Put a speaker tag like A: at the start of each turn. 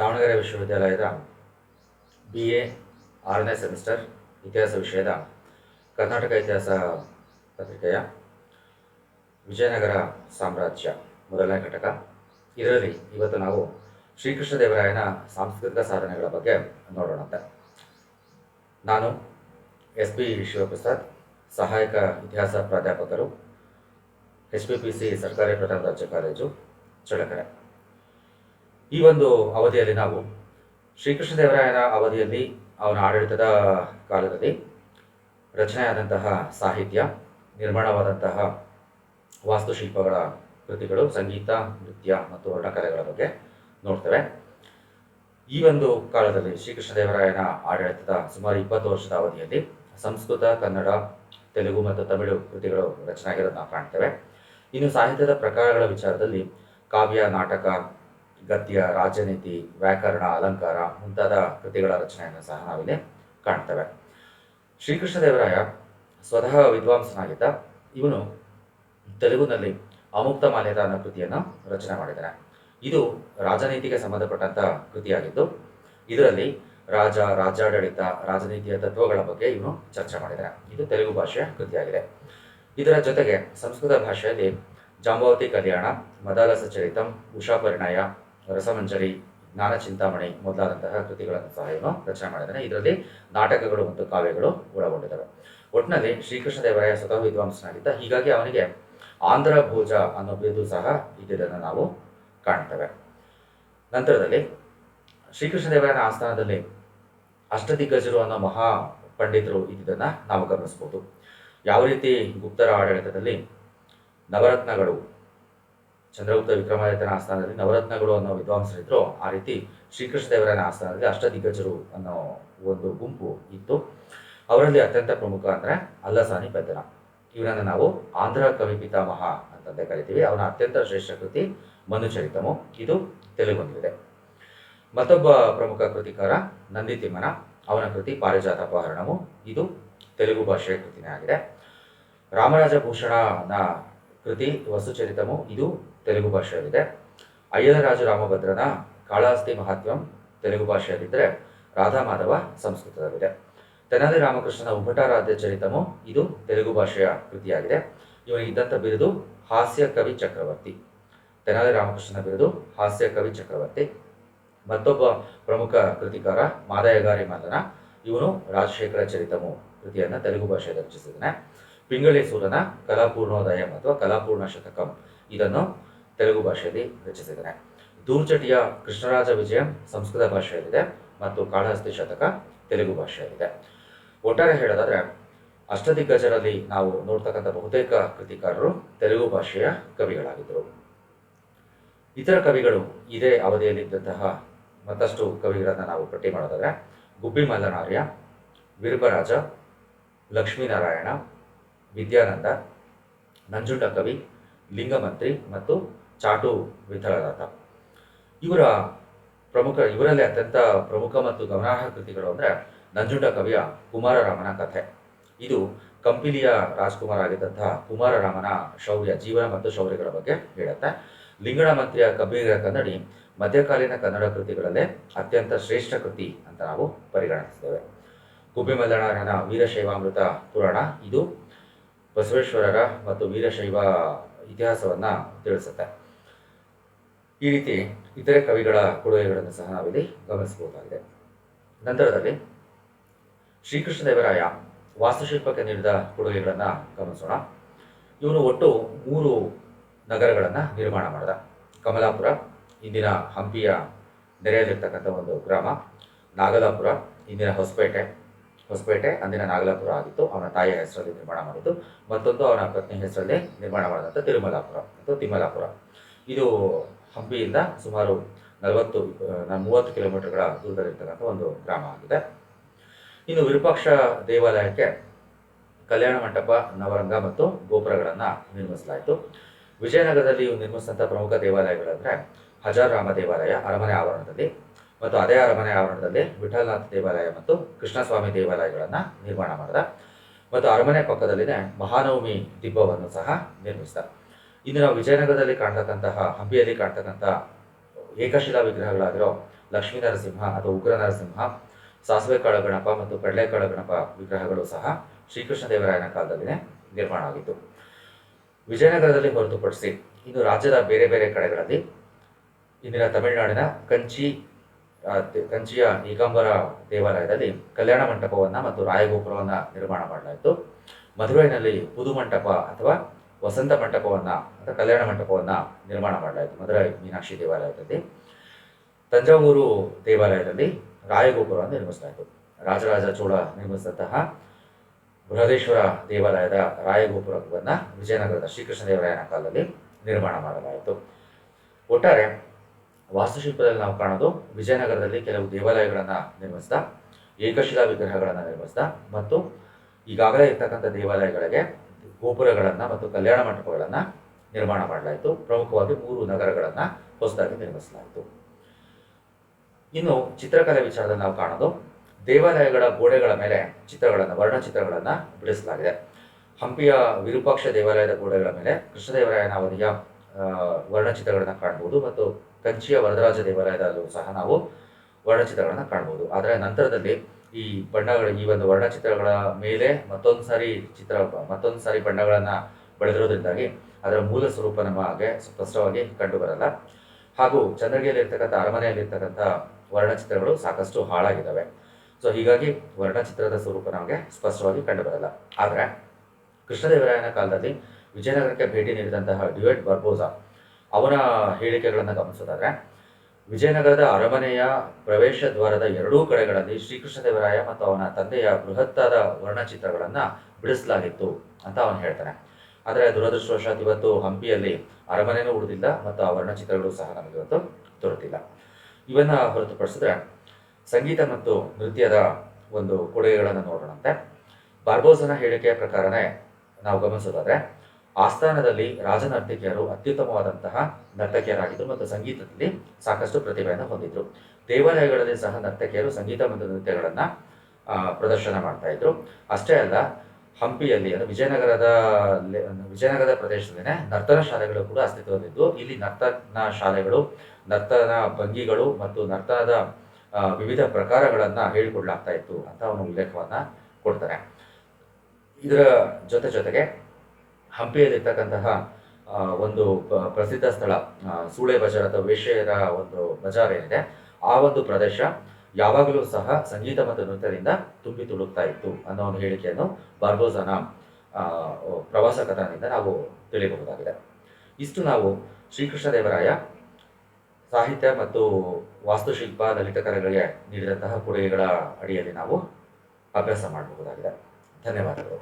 A: ದಾವಣಗೆರೆ ವಿಶ್ವವಿದ್ಯಾಲಯದ B A ಆರನೇ semester ಇತಿಹಾಸ ವಿಷಯದ ಕರ್ನಾಟಕ ಇತಿಹಾಸ ಪತ್ರಿಕೆಯ ವಿಜಯನಗರ ಸಾಮ್ರಾಜ್ಯ ಮೊದಲನೇ ಘಟಕ. ಇದರಲ್ಲಿ ಇವತ್ತು ನಾವು ಶ್ರೀಕೃಷ್ಣ ದೇವರಾಯನ ಸಾಂಸ್ಕೃತಿಕ ಸಾಧನೆಗಳ ಬಗ್ಗೆ ನೋಡೋಣಂತೆ. ನಾನು ಎಸ್ ಬಿ ಶಿವಪ್ರಸಾದ್, ಸಹಾಯಕ ಇತಿಹಾಸ ಪ್ರಾಧ್ಯಾಪಕರು ಎಚ್ ಪಿ ಪಿ ಸಿ ಸರ್ಕಾರಿ ಪ್ರಥಮ ದರ್ಜೆ ಕಾಲೇಜು ಚಳ್ಳಕೆರೆ. ಈ ಒಂದು ಅವಧಿಯಲ್ಲಿ ನಾವು ಶ್ರೀಕೃಷ್ಣ ದೇವರಾಯನ ಅವಧಿಯಲ್ಲಿ ಅವನ ಆಡಳಿತದ ಕಾಲದಲ್ಲಿ ರಚನೆಯಾದಂತಹ ಸಾಹಿತ್ಯ, ನಿರ್ಮಾಣವಾದಂತಹ ವಾಸ್ತುಶಿಲ್ಪಗಳ ಕೃತಿಗಳು, ಸಂಗೀತ, ನೃತ್ಯ ಮತ್ತು ವರ್ಣಕಲೆಗಳ ಬಗ್ಗೆ ನೋಡ್ತೇವೆ. ಈ ಒಂದು ಕಾಲದಲ್ಲಿ ಶ್ರೀಕೃಷ್ಣ ದೇವರಾಯನ ಆಡಳಿತದ ಸುಮಾರು ಇಪ್ಪತ್ತು ವರ್ಷದ ಅವಧಿಯಲ್ಲಿ ಸಂಸ್ಕೃತ, ಕನ್ನಡ, ತೆಲುಗು ಮತ್ತು ತಮಿಳು ಕೃತಿಗಳು ರಚನೆ ಆಗಿರೋದು ನಾವು ಕಾಣ್ತೇವೆ. ಇನ್ನು ಸಾಹಿತ್ಯದ ಪ್ರಕಾರಗಳ ವಿಚಾರದಲ್ಲಿ ಕಾವ್ಯ, ನಾಟಕ ಗದ್ಯ, ರಾಜನೀತಿ, ವ್ಯಾಕರಣ, ಅಲಂಕಾರ ಮುಂತಾದ ಕೃತಿಗಳ ರಚನೆಯನ್ನು ಸಹ ನಾವಿಲ್ಲಿ ಕಾಣ್ತೇವೆ. ಶ್ರೀಕೃಷ್ಣ ದೇವರಾಯ ಸ್ವತಃ ವಿದ್ವಾಂಸನಾಗಿದ್ದ ಇವನು ತೆಲುಗುನಲ್ಲಿ ಅಮುಕ್ತ ಮಾಲ್ಯದ ಅನ್ನೋ ಕೃತಿಯನ್ನು ರಚನೆ ಮಾಡಿದ್ದಾನೆ. ಇದು ರಾಜನೀತಿಗೆ ಸಂಬಂಧಪಟ್ಟಂತ ಕೃತಿಯಾಗಿದ್ದು, ಇದರಲ್ಲಿ ರಾಜ ರಾಜಾಡಳಿತ ರಾಜನೀತಿಯ ತತ್ವಗಳ ಬಗ್ಗೆ ಇವನು ಚರ್ಚೆ ಮಾಡಿದ್ದಾನೆ. ಇದು ತೆಲುಗು ಭಾಷೆಯ ಕೃತಿಯಾಗಿದೆ. ಇದರ ಜೊತೆಗೆ ಸಂಸ್ಕೃತ ಭಾಷೆಯಲ್ಲಿ ಜಾಂಬಾವತಿ ಕಲ್ಯಾಣ, ಮದಾಲಸ ಚರಿತಂ, ಉಷಾ ಪರಿಣಯ ರಸಮಂಜರಿ, ಜ್ಞಾನ ಚಿಂತಾಮಣಿ ಮೊದಲಾದಂತಹ ಕೃತಿಗಳನ್ನು ಸಹ ಇವನು ರಚನೆ ಮಾಡಿದ್ದಾನೆ ಇದರಲ್ಲಿ ನಾಟಕಗಳು ಮತ್ತು ಕಾವ್ಯಗಳು ಒಳಗೊಂಡಿದ್ದಾವೆ. ಒಟ್ಟಿನಲ್ಲಿ ಶ್ರೀಕೃಷ್ಣ ದೇವರಾಯ ಸ್ವತಃ ವಿದ್ವಾಂಸನಾಗಿದ್ದ, ಹೀಗಾಗಿ ಅವನಿಗೆ ಆಂಧ್ರ ಭೋಜ ಅನ್ನೋ ಬಿರುದು ಸಹ ಇದ್ದಿದ್ದನ್ನು ನಾವು ಕಾಣ್ತೇವೆ. ನಂತರದಲ್ಲಿ ಶ್ರೀಕೃಷ್ಣ ದೇವರಾಯನ ಆಸ್ಥಾನದಲ್ಲಿ ಅಷ್ಟದಿಗ್ಗಜರು ಅನ್ನೋ ಮಹಾ ಪಂಡಿತರು ಇದ್ದಿದ್ದನ್ನು ನಾವು ಗಮನಿಸ್ಬೋದು ಯಾವ ರೀತಿ ಗುಪ್ತರ ಆಡಳಿತದಲ್ಲಿ ನವರತ್ನಗಳು ಚಂದ್ರಗುಪ್ತ ವಿಕ್ರಮಾದಿತ್ಯನ ಆಸ್ಥಾನದಲ್ಲಿ ನವರತ್ನಗಳು ಅನ್ನೋ ವಿದ್ವಾಂಸರಿದ್ರು ಆ ರೀತಿ ಶ್ರೀಕೃಷ್ಣ ದೇವರಾಯನ ಆಸ್ಥಾನದಲ್ಲಿ ಅಷ್ಟದಿಗ್ಗಜರು ಅನ್ನೋ ಒಂದು ಗುಂಪು ಇತ್ತು. ಅವರಲ್ಲಿ ಅತ್ಯಂತ ಪ್ರಮುಖ ಅಂದರೆ ಅಲ್ಲಸಾನಿ ಪೆದ್ದನ ಇವನನ್ನು ನಾವು ಆಂಧ್ರ ಕವಿ ಪಿತಾಮಹ ಅಂತಂದೇ ಕರಿತೀವಿ. ಅವನ ಅತ್ಯಂತ ಶ್ರೇಷ್ಠ ಕೃತಿ ಮನುಚರಿತಮು. ಇದು ತೆಲುಗುನಲ್ಲಿದೆ ಮತ್ತೊಬ್ಬ ಪ್ರಮುಖ ಕೃತಿಕಾರ ನಂದಿತಿಮ್ಮನ. ಅವನ ಕೃತಿ ಪಾರಿಜಾತ ಅಪಹರಣವು ಇದು ತೆಲುಗು ಭಾಷೆಯ ಕೃತಿನೇ ಆಗಿದೆ. ರಾಮರಾಜ ಭೂಷಣನ ಕೃತಿ ವಸ್ತುಚರಿತಮು ಇದು ತೆಲುಗು ಭಾಷೆಯಲ್ಲಿದೆ. ಅಯ್ಯಲರಾಜು ರಾಮಭದ್ರನ ಕಾಳಾಸ್ತಿ ಮಹಾತ್ಮ್ಯಂ ತೆಲುಗು ಭಾಷೆಯಲ್ಲಿದ್ದರೆ ರಾಧಾ ಮಾಧವ ಸಂಸ್ಕೃತದಲ್ಲಿದೆ. ತೆನಾಲಿ ರಾಮಕೃಷ್ಣನ ಉಭಟಾರಾಧ್ಯ ಚರಿತಮು ಇದು ತೆಲುಗು ಭಾಷೆಯ ಕೃತಿಯಾಗಿದೆ. ಇವನಿಗಿದ್ದಂಥ ಬಿರುದು ಹಾಸ್ಯ ಕವಿ ಚಕ್ರವರ್ತಿ. ತೆನಾಲಿ ರಾಮಕೃಷ್ಣನ ಬಿರುದು ಹಾಸ್ಯ ಕವಿ ಚಕ್ರವರ್ತಿ. ಮತ್ತೊಬ್ಬ ಪ್ರಮುಖ ಕೃತಿಕಾರ ಮಾದಯಗಾರಿ ಮಾತನ. ಇವನು ರಾಜಶೇಖರ ಚರಿತಮು ಕೃತಿಯನ್ನು ತೆಲುಗು ಭಾಷೆಯಲ್ಲಿ ರಚಿಸಿದ್ದಾನೆ. ಪಿಂಗಳಿ ಸೂರನ ಕಲಾಪೂರ್ಣೋದಯಂ ಅಥವಾ ಕಲಾಪೂರ್ಣ ಶತಕಂ ಇದನ್ನು ತೆಲುಗು ಭಾಷೆಯಲ್ಲಿ ರಚಿಸಿದ್ದಾರೆ. ದೂರ್ಚಟಿಯ ಕೃಷ್ಣರಾಜ ವಿಜಯ ಸಂಸ್ಕೃತ ಭಾಷೆಯಲ್ಲಿದೆ ಮತ್ತು ಕಾಳಹಸ್ತಿ ಶತಕ ತೆಲುಗು ಭಾಷೆಯಲ್ಲಿದೆ. ಒಟ್ಟಾರೆ ಹೇಳೋದಾದ್ರೆ, ಅಷ್ಟದಿಗ್ಗಜರಲ್ಲಿ ನಾವು ನೋಡ್ತಕ್ಕಂಥ ಬಹುತೇಕ ಕೃತಿಕಾರರು ತೆಲುಗು ಭಾಷೆಯ ಕವಿಗಳಾಗಿದ್ದರು. ಇತರ ಕವಿಗಳು ಇದೇ ಅವಧಿಯಲ್ಲಿದ್ದಂತಹ ಮತ್ತಷ್ಟು ಕವಿಗಳನ್ನು ನಾವು ಪಟ್ಟಿ ಮಾಡೋದಾದ್ರೆ, ಗುಬ್ಬಿ ಮಲ್ಲನಾರ್ಯ ಲಕ್ಷ್ಮೀನಾರಾಯಣ, ವಿದ್ಯಾನಂದ, ನಂಜುಂಡ ಕವಿ, ಲಿಂಗಮಂತ್ರಿ ಮತ್ತು ಚಾಟು ವಿಠಲನಾಥ. ಇವರ ಪ್ರಮುಖ, ಇವರಲ್ಲಿ ಅತ್ಯಂತ ಪ್ರಮುಖ ಮತ್ತು ಗಮನಾರ್ಹ ಕೃತಿಗಳು ಅಂದರೆ ನಂಜುಂಡ ಕವಿಯ ಕುಮಾರರಾಮನ ಕಥೆ. ಇದು ಕಂಪಿಲಿಯ ರಾಜ್ಕುಮಾರ್ ಆಗಿದ್ದಂತಹ ಕುಮಾರರಾಮನ ಶೌರ್ಯ, ಜೀವನ ಮತ್ತು ಶೌರ್ಯಗಳ ಬಗ್ಗೆ ಹೇಳುತ್ತೆ. ಲಿಂಗಣ ಮಂತ್ರಿಯ ಕಬೀರ ಕನ್ನಡಿ ಮಧ್ಯಕಾಲೀನ ಕನ್ನಡ ಕೃತಿಗಳಲ್ಲೇ ಅತ್ಯಂತ ಶ್ರೇಷ್ಠ ಕೃತಿ ಅಂತ ನಾವು ಪರಿಗಣಿಸ್ತೇವೆ. ಕುಬ್ಬಿಮಲ್ಲಣ್ಣನ ವೀರಶೈವಾಮೃತ ಪುರಾಣ ಇದು ಬಸವೇಶ್ವರರ ಮತ್ತು ವೀರಶೈವ ಇತಿಹಾಸವನ್ನು ತಿಳಿಸುತ್ತೆ. ಈ ರೀತಿ ಇತರೆ ಕವಿಗಳ ಕೊಡುಗೆಗಳನ್ನು ಸಹ ನಾವಿಲ್ಲಿ ಗಮನಿಸಬಹುದಾಗಿದೆ. ನಂತರದಲ್ಲಿ ಶ್ರೀಕೃಷ್ಣದೇವರಾಯ ವಾಸ್ತುಶಿಲ್ಪಕ್ಕೆ ನೀಡಿದ ಕೊಡುಗೆಗಳನ್ನು ಗಮನಿಸೋಣ. ಇವನು ಒಟ್ಟು ಮೂರು ನಗರಗಳನ್ನು ನಿರ್ಮಾಣ ಮಾಡಿದ. ಕಮಲಾಪುರ, ಇಂದಿನ ಹಂಪಿಯ ನೆರೆಯಲ್ಲಿರ್ತಕ್ಕಂಥ ಒಂದು ಗ್ರಾಮ. ನಾಗಲಾಪುರ, ಇಂದಿನ ಹೊಸಪೇಟೆ. ಹೊಸಪೇಟೆ, ಅಂದಿನ ನಾಗಲಾಪುರ ಆಗಿತ್ತು. ಅವನ ತಾಯಿಯ ಹೆಸರಲ್ಲಿ ನಿರ್ಮಾಣ ಮಾಡಿದ್ದು, ಮತ್ತೊಂದು ಅವನ ಪತ್ನಿ ಹೆಸರಲ್ಲಿ ನಿರ್ಮಾಣ ಮಾಡಿದಂಥ ತಿರುಮಲಾಪುರ ಅಥವಾ ತಿಮ್ಮಲಾಪುರ. ಇದು ಹಂಪಿಯಿಂದ ಸುಮಾರು ನಲವತ್ತು ಮೂವತ್ತು ಕಿಲೋಮೀಟರ್ಗಳ ದೂರದಲ್ಲಿರ್ತಕ್ಕಂಥ ಒಂದು ಗ್ರಾಮ ಆಗಿದೆ. ಇನ್ನು ವಿರೂಪಾಕ್ಷ ದೇವಾಲಯಕ್ಕೆ ಕಲ್ಯಾಣ ಮಂಟಪ, ನವರಂಗ ಮತ್ತು ಗೋಪುರಗಳನ್ನು ನಿರ್ಮಿಸಲಾಯಿತು. ವಿಜಯನಗರದಲ್ಲಿ ನಿರ್ಮಿಸಿದಂಥ ಪ್ರಮುಖ ದೇವಾಲಯಗಳಂದರೆ ಹಜಾರಾಮ ದೇವಾಲಯ, ಅರಮನೆ ಆವರಣದಲ್ಲಿ ಮತ್ತು ಅದೇ ಅರಮನೆ ಆವರಣದಲ್ಲಿ ವಿಠಲನಾಥ ದೇವಾಲಯ ಮತ್ತು ಕೃಷ್ಣಸ್ವಾಮಿ ದೇವಾಲಯಗಳನ್ನು ನಿರ್ಮಾಣ ಮಾಡಿದ. ಮತ್ತು ಅರಮನೆ ಪಕ್ಕದಲ್ಲಿನೇ ಮಹಾನವಮಿ ದಿಬ್ಬವನ್ನು ಸಹ ನಿರ್ಮಿಸಿದ. ಇನ್ನು ನಾವು ವಿಜಯನಗರದಲ್ಲಿ ಕಾಣ್ತಕ್ಕಂತಹ, ಹಂಪಿಯಲ್ಲಿ ಕಾಣ್ತಕ್ಕಂತಹ ಏಕಶಿಲಾ ವಿಗ್ರಹಗಳಾಗಿರೋ ಲಕ್ಷ್ಮೀ ನರಸಿಂಹ ಅಥವಾ ಉಗ್ರ ನರಸಿಂಹ, ಸಾಸಿವೆ ಕಾಳು ಗಣಪ ಮತ್ತು ಕಡಲೆಕಾಳು ಗಣಪ ವಿಗ್ರಹಗಳು ಸಹ ಶ್ರೀಕೃಷ್ಣ ದೇವರಾಯನ ಕಾಲದಲ್ಲಿನೇ ನಿರ್ಮಾಣ ಆಗಿತ್ತು ವಿಜಯನಗರದಲ್ಲಿ ಹೊರತುಪಡಿಸಿ ಇನ್ನು ರಾಜ್ಯದ ಬೇರೆ ಬೇರೆ ಕಡೆಗಳಲ್ಲಿ ಇಂದಿನ ತಮಿಳುನಾಡಿನ ಕಂಚಿ ಕಂಚಿಯ ಏಕಾಂಬರ ದೇವಾಲಯದಲ್ಲಿ ಕಲ್ಯಾಣ ಮಂಟಪವನ್ನು ಮತ್ತು ರಾಯಗೋಪುರವನ್ನು ನಿರ್ಮಾಣ ಮಾಡಲಾಯಿತು. ಮಧುರೈನಲ್ಲಿ ಪುದು ಮಂಟಪ ಅಥವಾ ವಸಂತ ಮಂಟಪವನ್ನು, ಅಥವಾ ಕಲ್ಯಾಣ ಮಂಟಪವನ್ನು ನಿರ್ಮಾಣ ಮಾಡಲಾಯಿತು. ಮಧುರೈ ಮೀನಾಕ್ಷಿ ದೇವಾಲಯದಲ್ಲಿ, ತಂಜಾವೂರು ದೇವಾಲಯದಲ್ಲಿ ರಾಯಗೋಪುರವನ್ನು ನಿರ್ಮಿಸಲಾಯಿತು. ರಾಜರಾಜ ಚೋಳ ನಿರ್ಮಿಸಿದಂತಹ ಬೃಹದೇಶ್ವರ ದೇವಾಲಯದ ರಾಯಗೋಪುರವನ್ನು ವಿಜಯನಗರದ ಶ್ರೀಕೃಷ್ಣ ದೇವರಾಯನ ಕಾಲದಲ್ಲಿ ನಿರ್ಮಾಣ ಮಾಡಲಾಯಿತು. ಒಟ್ಟಾರೆ ವಾಸ್ತುಶಿಲ್ಪದಲ್ಲಿ ನಾವು ಕಾಣೋದು ವಿಜಯನಗರದಲ್ಲಿ ಕೆಲವು ದೇವಾಲಯಗಳನ್ನು ನಿರ್ಮಿಸಿದ ಏಕಶಿಲಾ ವಿಗ್ರಹಗಳನ್ನು ನಿರ್ಮಿಸಿದ, ಮತ್ತು ಈಗಾಗಲೇ ಇರ್ತಕ್ಕಂಥ ದೇವಾಲಯಗಳಿಗೆ ಗೋಪುರಗಳನ್ನು ಮತ್ತು ಕಲ್ಯಾಣ ಮಂಟಪಗಳನ್ನು ನಿರ್ಮಾಣ ಮಾಡಲಾಯಿತು. ಪ್ರಮುಖವಾಗಿ ಮೂರು ನಗರಗಳನ್ನು ಹೊಸದಾಗಿ ನಿರ್ಮಿಸಲಾಯಿತು. ಇನ್ನು ಚಿತ್ರಕಲೆ ವಿಚಾರದಲ್ಲಿ ನಾವು ಕಾಣೋದು. ದೇವಾಲಯಗಳ ಗೋಡೆಗಳ ಮೇಲೆ ಚಿತ್ರಗಳನ್ನು, ವರ್ಣಚಿತ್ರಗಳನ್ನು ಬಿಡಿಸಲಾಗಿದೆ. ಹಂಪಿಯ ವಿರೂಪಾಕ್ಷ ದೇವಾಲಯದ ಗೋಡೆಗಳ ಮೇಲೆ ಕೃಷ್ಣದೇವರಾಯನ ಅವಧಿಯ ವರ್ಣಚಿತ್ರಗಳನ್ನು ಕಾಣಬಹುದು ಮತ್ತು ಕಂಚಿಯ ವರದರಾಜ ದೇವಾಲಯದಲ್ಲೂ ಸಹ ನಾವು ವರ್ಣಚಿತ್ರಗಳನ್ನು ಕಾಣಬಹುದು ಆದರೆ ನಂತರದಲ್ಲಿ ಈ ಬಣ್ಣಗಳ, ಈ ಒಂದು ವರ್ಣಚಿತ್ರಗಳ ಮೇಲೆ ಮತ್ತೊಂದು ಸಾರಿ ಚಿತ್ರ, ಮತ್ತೊಂದು ಸಾರಿ ಬಣ್ಣಗಳನ್ನು ಬೆಳೆದಿರೋದ್ರಿಂದಾಗಿ ಅದರ ಮೂಲ ಸ್ವರೂಪ ನಮಗೆ ಸ್ಪಷ್ಟವಾಗಿ ಕಂಡುಬರಲ್ಲ. ಹಾಗೂ ಚಂದ್ರಗಿರಿಯಲ್ಲಿರ್ತಕ್ಕಂಥ ಅರಮನೆಯಲ್ಲಿರ್ತಕ್ಕಂಥ ವರ್ಣಚಿತ್ರಗಳು ಸಾಕಷ್ಟು ಹಾಳಾಗಿದ್ದಾವೆ. ಸೊ ಹೀಗಾಗಿ ವರ್ಣಚಿತ್ರದ ಸ್ವರೂಪ ನಮಗೆ ಸ್ಪಷ್ಟವಾಗಿ ಕಂಡುಬರಲ್ಲ. ಆದರೆ, ಕೃಷ್ಣದೇವರಾಯನ ಕಾಲದಲ್ಲಿ ವಿಜಯನಗರಕ್ಕೆ ಭೇಟಿ ನೀಡಿದಂತಹ ಡ್ಯುಯೆಟ್ ಬರ್ಬೋಸಾ ಅವರ ಹೇಳಿಕೆಗಳನ್ನು ಗಮನಿಸೋದಾದ್ರೆ ವಿಜಯನಗರದ ಅರಮನೆಯ ಪ್ರವೇಶ ದ್ವಾರದ ಎರಡೂ ಕಡೆಗಳಲ್ಲಿ ಶ್ರೀಕೃಷ್ಣದೇವರಾಯ ಮತ್ತು ಅವನ ತಂದೆಯ ಬೃಹತ್ತಾದ ವರ್ಣಚಿತ್ರಗಳನ್ನು ಬಿಡಿಸಲಾಗಿತ್ತು ಅಂತ ಅವನು ಹೇಳ್ತಾನೆ. ಆದರೆ ದುರದೃಷ್ಟವಶಾತ್ ಇವತ್ತು ಹಂಪಿಯಲ್ಲಿ ಅರಮನೆನೂ ಉಳಿದಿಲ್ಲ ಮತ್ತು ಆ ವರ್ಣಚಿತ್ರಗಳು ಸಹ ನಮಗೆ ಇವತ್ತು ದೊರೆತಿಲ್ಲ. ಇವನ್ನ ಹೊರತುಪಡಿಸಿದ್ರೆ ಸಂಗೀತ ಮತ್ತು ನೃತ್ಯದ ಒಂದು ಕೊಡುಗೆಗಳನ್ನು ನೋಡೋಣಂತೆ. ಬಾರ್ಬೋಸನ ಹೇಳಿಕೆಯ ಪ್ರಕಾರನೇ ನಾವು ಗಮನಿಸೋದಾದ್ರೆ ಆಸ್ಥಾನದಲ್ಲಿ ರಾಜನರ್ತಕಿಯರು ಅತ್ಯುತ್ತಮವಾದಂತಹ ನರ್ತಕಿಯರಾಗಿದ್ದರು ಮತ್ತು ಸಂಗೀತದಲ್ಲಿ ಸಾಕಷ್ಟು ಪ್ರತಿಭೆಯನ್ನು ಹೊಂದಿದ್ರು. ದೇವಾಲಯಗಳಲ್ಲಿ ಸಹ ನರ್ತಕಿಯರು ಸಂಗೀತ ಮತ್ತು ನೃತ್ಯಗಳನ್ನು ಪ್ರದರ್ಶನ ಮಾಡ್ತಾ ಇದ್ರು. ಅಷ್ಟೇ ಅಲ್ಲ, ಹಂಪಿಯಲ್ಲಿ ಅಂದರೆ ವಿಜಯನಗರದ ವಿಜಯನಗರದ ಪ್ರದೇಶದಲ್ಲೇ ನರ್ತನ ಶಾಲೆಗಳು ಕೂಡ ಅಸ್ತಿತ್ವದಲ್ಲಿದ್ದು. ಇಲ್ಲಿ ನರ್ತನ ಶಾಲೆಗಳು, ನರ್ತನ ಭಂಗಿಗಳು ಮತ್ತು ನರ್ತನದ ವಿವಿಧ ಪ್ರಕಾರಗಳನ್ನು ಹೇಳಿಕೊಡ್ಲಾಗ್ತಾ ಇತ್ತು ಅಂತ ಅವನು ಉಲ್ಲೇಖವನ್ನ ಕೊಡ್ತಾರೆ ಇದರ ಜೊತೆ ಜೊತೆಗೆ ಹಂಪಿಯಲ್ಲಿರ್ತಕ್ಕಂತಹ ಒಂದು ಪ್ರಸಿದ್ಧ ಸ್ಥಳ ಸೂಳೆ ಬಜಾರ್ ಅಥವಾ ವೇಶ್ಯರ ಒಂದು ಬಜಾರ್ ಏನಿದೆ, ಆ ಒಂದು ಪ್ರದೇಶ ಯಾವಾಗಲೂ ಸಹ ಸಂಗೀತ ಮತ್ತು ನೃತ್ಯದಿಂದ ತುಂಬಿ ತುಳುಕ್ತಾ ಇತ್ತು ಅನ್ನೋ ಒಂದು ಹೇಳಿಕೆಯನ್ನು ಬಾರ್ಬೋಸನ ಪ್ರವಾಸ ಕಥನದಿಂದ ನಾವು ತಿಳಿಯಬಹುದಾಗಿದೆ. ಇಷ್ಟು ನಾವು ಶ್ರೀಕೃಷ್ಣದೇವರಾಯ ಸಾಹಿತ್ಯ ಮತ್ತು ವಾಸ್ತುಶಿಲ್ಪ ಲಲಿತ ಕಲೆಗಳಿಗೆ ನೀಡಿದಂತಹ ಕೊಡುಗೆಗಳ ಅಡಿಯಲ್ಲಿ ನಾವು ಅಭ್ಯಾಸ ಮಾಡಬಹುದಾಗಿದೆ. ಧನ್ಯವಾದಗಳು.